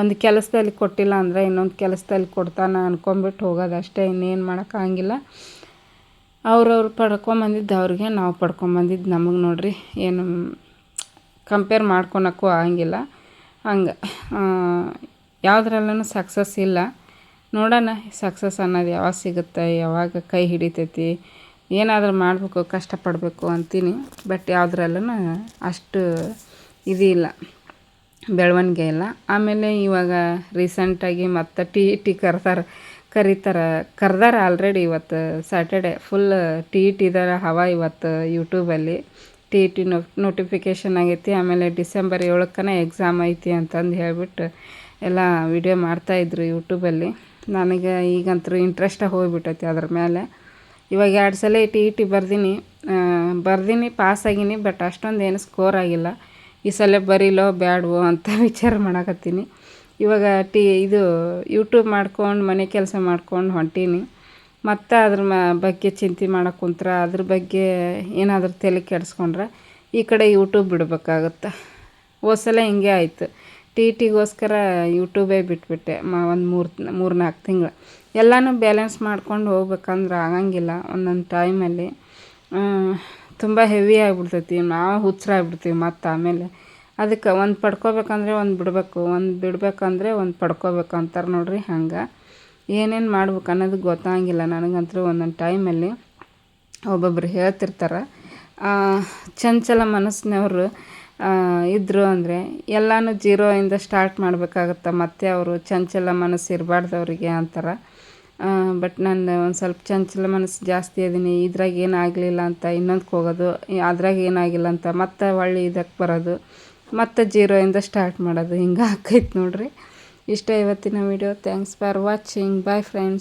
ಒಂದು ಕೆಲಸದಲ್ಲಿ ಕೊಟ್ಟಿಲ್ಲ ಅಂದರೆ ಇನ್ನೊಂದು ಕೆಲಸದಲ್ಲಿ ಕೊಡ್ತಾನೆ ಅನ್ಕೊಂಬಿಟ್ಟು ಹೋಗೋದು ಅಷ್ಟೇ, ಇನ್ನೇನು ಮಾಡೋಕ್ಕಾಗಿಲ್ಲ ಅವ್ರವ್ರು ಪಡ್ಕೊಂಬಂದಿದ್ದು ಅವ್ರಿಗೆ, ನಾವು ಪಡ್ಕೊಂಬಂದಿದ್ದು ನಮಗೆ ನೋಡಿರಿ, ಏನು ಕಂಪೇರ್ ಮಾಡ್ಕೊಳಕ್ಕೂ ಆಗಂಗಿಲ್ಲ. ಹಂಗೆ ಯಾವುದ್ರಲ್ಲೂ ಸಕ್ಸಸ್ ಇಲ್ಲ. ನೋಡೋಣ ಸಕ್ಸಸ್ ಅನ್ನೋದು ಯಾವಾಗ ಸಿಗುತ್ತೆ, ಯಾವಾಗ ಕೈ ಹಿಡಿತೈತಿ, ಏನಾದರೂ ಮಾಡಬೇಕು ಕಷ್ಟಪಡಬೇಕು ಅಂತೀನಿ. ಬಟ್ ಯಾವುದ್ರಲ್ಲೂ ಅಷ್ಟು ಇದಿಲ್ಲ ಬೆಳವಣಿಗೆ ಇಲ್ಲ. ಆಮೇಲೆ ಇವಾಗ ರೀಸೆಂಟಾಗಿ ಮತ್ತೆ ಟಿ ಇ ಟಿ ಕರ್ದಾರ ಕರೀತಾರೆ, ಕರ್ದಾರ ಆಲ್ರೆಡಿ ಇವತ್ತು ಸ್ಯಾಟರ್ಡೆ ಫುಲ್ ಟಿ ಇ ಇದಾರೆ, ಹವಾ ಇವತ್ತು ಯೂಟ್ಯೂಬಲ್ಲಿ ಟಿ ಇ ನೋ ನೋಟಿಫಿಕೇಷನ್ ಆಗೈತಿ. ಆಮೇಲೆ ಡಿಸೆಂಬರ್ ಏಳಕ್ಕನೇ ಎಕ್ಸಾಮ್ ಐತಿ ಅಂತಂದು ಹೇಳಿಬಿಟ್ಟು ಎಲ್ಲ ವಿಡಿಯೋ ಮಾಡ್ತಾಯಿದ್ರು ಯೂಟ್ಯೂಬಲ್ಲಿ ನನಗೆ ಈಗಂತೂ ಇಂಟ್ರೆಸ್ಟಾಗಿ ಹೋಗಿಬಿಟ್ಟೈತಿ ಅದ್ರ ಮೇಲೆ ಇವಾಗ ಎರಡು ಸಲ ಟಿ ಇ ಟಿ ಬರ್ದೀನಿ. ಬರ್ದೀನಿ ಪಾಸ್ ಆಗೀನಿ ಬಟ್ ಅಷ್ಟೊಂದು ಏನು ಸ್ಕೋರ್ ಆಗಿಲ್ಲ. ಈ ಸಲ ಬರೀಲೋ ಬ್ಯಾಡವೋ ಅಂತ ವಿಚಾರ ಮಾಡಕತ್ತೀನಿ. ಇವಾಗ ಟಿ ಇದು ಯೂಟ್ಯೂಬ್ ಮಾಡ್ಕೊಂಡು ಮನೆ ಕೆಲಸ ಮಾಡ್ಕೊಂಡು ಹೊಂಟೀನಿ. ಮತ್ತು ಅದ್ರ ಮ ಬಗ್ಗೆ ಚಿಂತೆ ಮಾಡಕ್ಕೆ ಕುಂತ್ರೆ, ಅದ್ರ ಬಗ್ಗೆ ಏನಾದರೂ ತಲೆ ಕೆಡಿಸ್ಕೊಂಡ್ರೆ ಈ ಕಡೆ ಯೂಟ್ಯೂಬ್ ಬಿಡ್ಬೇಕಾಗತ್ತೆ. ಸಲ ಹಿಂಗೆ ಆಯಿತು. ಟಿ ಟಿಗೋಸ್ಕರ ಯೂಟ್ಯೂಬೇ ಬಿಟ್ಬಿಟ್ಟೆ ಮ ಒಂದು ಮೂರು ಮೂರು ನಾಲ್ಕು ತಿಂಗಳು. ಎಲ್ಲನೂ ಬ್ಯಾಲೆನ್ಸ್ ಮಾಡ್ಕೊಂಡು ಹೋಗ್ಬೇಕಂದ್ರೆ ಆಗಂಗಿಲ್ಲ ಒಂದೊಂದು ಟೈಮಲ್ಲಿ ತುಂಬ ಹೆವಿ ಆಗಿಬಿಡ್ತೈತಿ, ನಾವು ಹುಚ್ಚರಾಗ್ಬಿಡ್ತೀವಿ ಮತ್ತು ಆಮೇಲೆ. ಅದಕ್ಕೆ ಒಂದು ಪಡ್ಕೋಬೇಕಂದ್ರೆ ಒಂದು ಬಿಡಬೇಕು, ಒಂದು ಬಿಡಬೇಕಂದ್ರೆ ಒಂದು ಪಡ್ಕೋಬೇಕು ಅಂತಾರೆ ನೋಡಿರಿ ಹಂಗೆ. ಏನೇನು ಮಾಡ್ಬೇಕು ಅನ್ನೋದು ಗೊತ್ತಾಗಿಲ್ಲ ನನಗಂತೂ ಒಂದೊಂದು ಟೈಮಲ್ಲಿ. ಒಬ್ಬೊಬ್ಬರು ಹೇಳ್ತಿರ್ತಾರೆ. ಚಂಚಲ ಮನಸ್ಸಿನವರು ಇದ್ದರು ಅಂದರೆ ಎಲ್ಲನೂ ಜೀರೋಯಿಂದ ಸ್ಟಾರ್ಟ್ ಮಾಡಬೇಕಾಗತ್ತೆ, ಮತ್ತೆ ಅವರು ಚಂಚಲ ಮನಸ್ಸು ಇರಬಾರ್ದು ಅವರಿಗೆ ಅಂತಾರೆ. ಬಟ್ ನಾನು ಒಂದು ಸ್ವಲ್ಪ ಚಂಚಲ ಮನಸ್ಸು ಜಾಸ್ತಿ ಅದೀನಿ. ಇದ್ರಾಗ ಏನು ಆಗಲಿಲ್ಲ ಅಂತ ಇನ್ನೊಂದಕ್ಕೆ ಹೋಗೋದು. ಅದ್ರಾಗ ಏನಾಗಿಲ್ಲ ಅಂತ ಮತ್ತೆ ಹೊಳ್ಳಿ ಇದಕ್ಕೆ ಬರೋದು. ಮತ್ತೆ ಜೀರೋಯಿಂದ ಸ್ಟಾರ್ಟ್ ಮಾಡೋದು. ಹಿಂಗೆ ಆಕೈತೆ ನೋಡಿರಿ. ಇಷ್ಟ ಇವತ್ತಿನ video thanks for watching bye friends